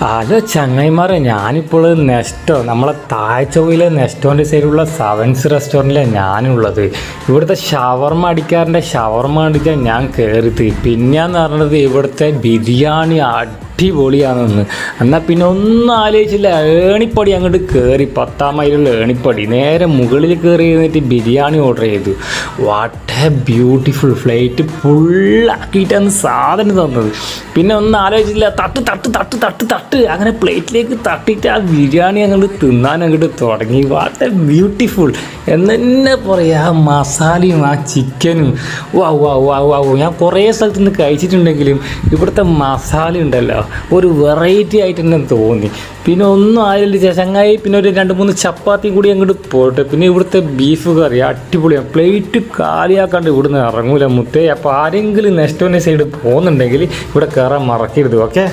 Hello ചങ്ങായിമാരെ ഞാനിപ്പോൾ നെസ്റ്റോ നമ്മളെ താഴ്ചവയിലെ നെസ്റ്റോന്റെ സൈഡിലുള്ള സെവൻസ് റെസ്റ്റോറന്റിലാണ് ഞാനുള്ളത്. ഇവിടുത്തെ ഷവർമ അടിക്കാരന്റെ ഷവർമ അടിക്കാൻ ഞാൻ കയറിയത് പിന്നെയെന്ന് പറഞ്ഞത് ഇവിടുത്തെ ബിരിയാണി അടിപൊളിയാണെന്ന്. എന്നാൽ പിന്നെ ഒന്നും ആലോചിച്ചില്ല. ഏണിപ്പടി അങ്ങോട്ട് കയറി പത്താം മൈലുള്ള ഏണിപ്പടി. നേരെ മുകളിൽ കയറി എന്നിട്ട് ബിരിയാണി ഓർഡർ ചെയ്തു. വാട്ട് എ ബ്യൂട്ടിഫുൾ ഫ്ലൈറ്റ് ഫുള്ളാക്കിയിട്ടാണ് സാധനം തന്നത്. പിന്നെ ഒന്നും ആലോചിച്ചില്ല. തട്ട് തട്ട് തട്ട് തട്ട് തട്ട്. അങ്ങനെ പ്ലേറ്റിലേക്ക് തട്ടിയിട്ട് ആ ബിരിയാണി അങ്ങോട്ട് തിന്നാൻ അങ്ങോട്ട് തുടങ്ങി. വാട്ട് എ ബ്യൂട്ടിഫുൾ എന്ന് പറയാ. ആ മസാലയും ആ ചിക്കനും വാ വാ വാ വാ. ഞാൻ കുറേ സ്ഥലത്ത് നിന്ന് കഴിച്ചിട്ടുണ്ടെങ്കിലും ഇവിടുത്തെ മസാല ഉണ്ടല്ലോ. ഒരു വെറൈറ്റി ആയിട്ട് തന്നെ. തോന്നി പിന്നെ ഒന്നും ആയില്ല ചങ്ങായി പിന്നെ ഒരു രണ്ട് മൂന്ന് ചപ്പാത്തി കൂടി അങ്ങോട്ട് പോട്ടെ. പിന്നെ ഇവിടുത്തെ ബീഫ് കറി അടിപൊളിയാണ് പ്ലേറ്റ് കാലിയാക്കാണ്ട് ഇവിടുന്ന് ഇറങ്ങൂല മുത്തേ. അപ്പോൾ ആരെങ്കിലും നെക്സ്റ്റ് സൈഡ് പോകുന്നുണ്ടെങ്കിൽ ഇവിടെ കയറാൻ മറക്കരുത് ഓക്കെ